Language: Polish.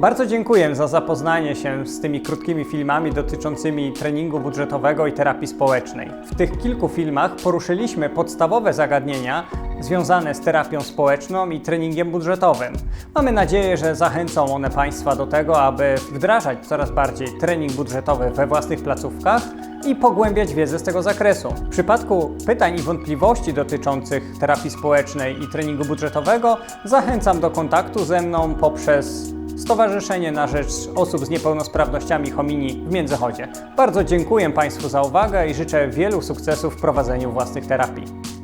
Bardzo dziękuję za zapoznanie się z tymi krótkimi filmami dotyczącymi treningu budżetowego i terapii społecznej. W tych kilku filmach poruszyliśmy podstawowe zagadnienia związane z terapią społeczną i treningiem budżetowym. Mamy nadzieję, że zachęcą one Państwa do tego, aby wdrażać coraz bardziej trening budżetowy we własnych placówkach i pogłębiać wiedzę z tego zakresu. W przypadku pytań i wątpliwości dotyczących terapii społecznej i treningu budżetowego zachęcam do kontaktu ze mną poprzez Stowarzyszenie na Rzecz Osób z Niepełnosprawnościami Homini w Międzychodzie. Bardzo dziękuję Państwu za uwagę i życzę wielu sukcesów w prowadzeniu własnych terapii.